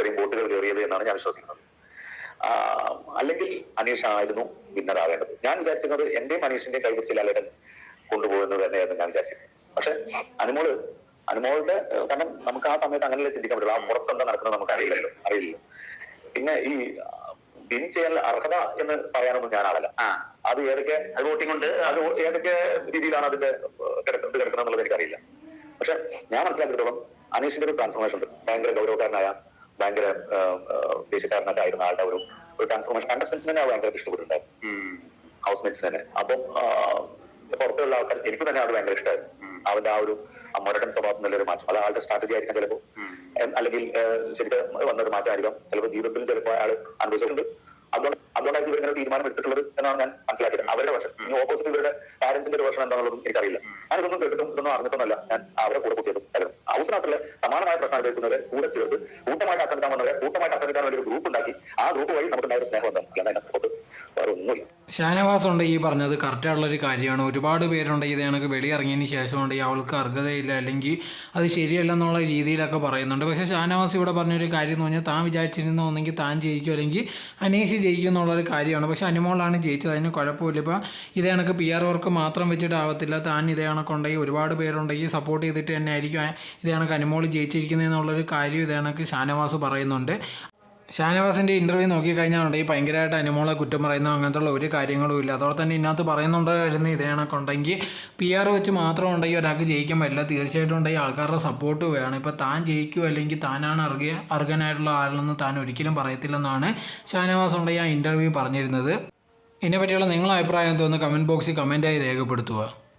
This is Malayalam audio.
ഇത്രയും വോട്ടുകൾ കയറിയത് എന്നാണ് ഞാൻ വിശ്വസിക്കുന്നത്. അല്ലെങ്കിൽ അനീഷ് ആയിരുന്നു വിന്നർ ആവേണ്ടത്. ഞാൻ വിചാരിച്ചിരുന്നത് എന്റെയും അനീഷിന്റെയും കൈവച്ച് അലരൻ കൊണ്ടുപോകുന്നത് തന്നെയായിരുന്നു ഞാൻ വിചാരിച്ചിരുന്നത്. പക്ഷെ അനുമോൾ അനുമോളുടെ കാരണം നമുക്ക് ആ സമയത്ത് അങ്ങനെയല്ലേ ചിന്തിക്കാൻ പറ്റില്ല ആ പുറത്തെന്താ നടക്കുന്നത് നമുക്ക് അറിയില്ലല്ലോ. അറിയില്ല. പിന്നെ ഈ വിൻ ചെയ്യാൻ അർഹത എന്ന് പറയാനൊന്നും ഞാൻ ആളല്ല അത് ഏതൊക്കെ അത് വോട്ടിംഗ് ഉണ്ട് അത് ഏതൊക്കെ രീതിയിലാണ് അതിന്റെ കിടക്കുന്നത് കിടക്കുന്നത് എന്നുള്ളത് എനിക്കറിയില്ല. പക്ഷെ ഞാൻ മനസ്സിലാക്കിയിടത്തോളം അനീഷിന്റെ ഒരു ട്രാൻസ്ഫോർമേഷൻ ഉണ്ട്. ഭയങ്കര ഗൗരവക്കാരനായ ഭയങ്കര ദേശക്കാരനൊക്കെ ആയിരുന്ന ആളുടെ ഒരു ഒരു ട്രാൻസ്ഫോർമേഷൻ കണ്ടസ്റ്റൻസിന് തന്നെ ഭയങ്കര ഇഷ്ടപ്പെട്ടിട്ടുണ്ടായിരുന്നു. ഹൗസ് മേറ്റ്സ് തന്നെ. അപ്പം പുറത്തുള്ള ആൾക്കാർ എനിക്ക് തന്നെ അത് ഭയങ്കര ഇഷ്ടമായിരുന്നു അവന്റെ ആ ഒരു മൊരടൻ സ്വഭാവം നല്ലൊരു മാറ്റം. അത് ആളുടെ സ്ട്രാറ്റജി ആയിരിക്കാം ചിലപ്പോൾ. അല്ലെങ്കിൽ ശരിക്കും വന്നൊരു മാറ്റമായിരിക്കാം. ചിലപ്പോൾ ജീവിതത്തിൽ ചിലപ്പോൾ അയാൾ അനുഭവിച്ചിട്ടുണ്ട് അതുകൊണ്ട് അതുകൊണ്ടായിരിക്കും ഇവരിങ്ങനെ തീരുമാനം എടുത്തിട്ടുള്ളത് എന്നാണ് ഞാൻ മനസ്സിലാക്കിയത്. അവരുടെ വർഷം ഇനി ഓപ്പോസിറ്റ് ഇവരുടെ പാരന്റ്സിന്റെ ഒരു വർഷം എന്താണെന്നുള്ളതും എനിക്കറിയില്ല. ഞാനിതൊന്നും കേട്ടിട്ടും ഇതൊന്നും അറിഞ്ഞിട്ടൊന്നല്ല ഞാൻ അവരെ കൂടെ കൂട്ടിയതും കാര്യം ഹൗസിനകത്തുള്ള സമാനമായ പ്രശ്നം അനുഭവിക്കുന്നവരെ കൂടെ ചേർത്ത് കൂട്ടമായിട്ട് ആക്രമിക്കാൻ വന്നവരെ കൂട്ടമായിട്ട് ആക്രമിക്കാൻ വേണ്ടി ഒരു ഗ്രൂപ്പ് ഉണ്ടാക്കി. ആ ഗ്രൂപ്പ് വഴി നമുക്ക് ഒരു സ്നേഹം എന്താണ് അല്ലാതെ ഷാനവാസ് ഉണ്ട് ഈ പറഞ്ഞത് കറക്റ്റായിട്ടുള്ളൊരു കാര്യമാണ്. ഒരുപാട് പേരുണ്ട് ഇത് കണക്ക് വെളിയിറങ്ങിയതിന് ശേഷം ഈ അവൾക്ക് അർഹതയില്ല അല്ലെങ്കിൽ അത് ശരിയല്ല എന്നുള്ള രീതിയിലൊക്കെ പറയുന്നുണ്ട്. പക്ഷേ ഷാനവാസ് ഇവിടെ പറഞ്ഞൊരു കാര്യം എന്ന് പറഞ്ഞാൽ താൻ വിചാരിച്ചിരുന്ന ഒന്നെങ്കിൽ താൻ ജയിക്കും അല്ലെങ്കിൽ അനീഷ് ജയിക്കും എന്നുള്ളൊരു കാര്യമാണ്. പക്ഷേ അനുമോളാണ് ജയിച്ചത് അതിന് കുഴപ്പമില്ല. ഇപ്പോൾ ഇതേ കണക്ക് പി ആർ വർക്ക് മാത്രം വെച്ചിട്ടാവത്തില്ല. താൻ ഇതേ കണക്കുണ്ടെങ്കിൽ ഒരുപാട് പേരുണ്ടെങ്കിൽ സപ്പോർട്ട് ചെയ്തിട്ട് തന്നെ ആയിരിക്കും. ഇതേ കണക്ക് അനുമോൾ ജയിച്ചിരിക്കുന്നത് എന്നുള്ളൊരു കാര്യം ഇതേ ഷാനവാസ് പറയുന്നുണ്ട്. ഷാനവാസിന്റെ ഇന്റർവ്യൂ നോക്കിക്കഴിഞ്ഞാൽ ഭയങ്കരമായിട്ട് അനുമോളെ കുറ്റം പറയുന്ന അങ്ങനത്തുള്ള ഒരു കാര്യങ്ങളും ഇല്ല. അതോടെ തന്നെ ഇതിനകത്ത് പറയുന്നുണ്ടായിരുന്നു ഇതേ ഉണ്ടെങ്കിൽ പി ആർ വെച്ച് മാത്രം ഉണ്ടെങ്കിൽ ഒരാൾക്ക് ജയിക്കാൻ പറ്റില്ല. തീർച്ചയായിട്ടും ഉണ്ടെങ്കിൽ ആൾക്കാരുടെ സപ്പോർട്ട് വേണം. ഇപ്പോൾ താൻ ജയിക്കുമോ അല്ലെങ്കിൽ താനാണ് അർഹ അർഹനായിട്ടുള്ള ആളെന്ന് താൻ ഒരിക്കലും പറയത്തില്ലെന്നാണ് ഷാനവാസ് ഉണ്ടെങ്കിൽ ആ ഇന്റർവ്യൂ പറഞ്ഞിരുന്നത്. ഇതിനെപ്പറ്റിയുള്ള നിങ്ങളുടെ അഭിപ്രായം തോന്നുന്നു കമന്റ് ബോക്സിൽ കമന്റായി രേഖപ്പെടുത്തുക.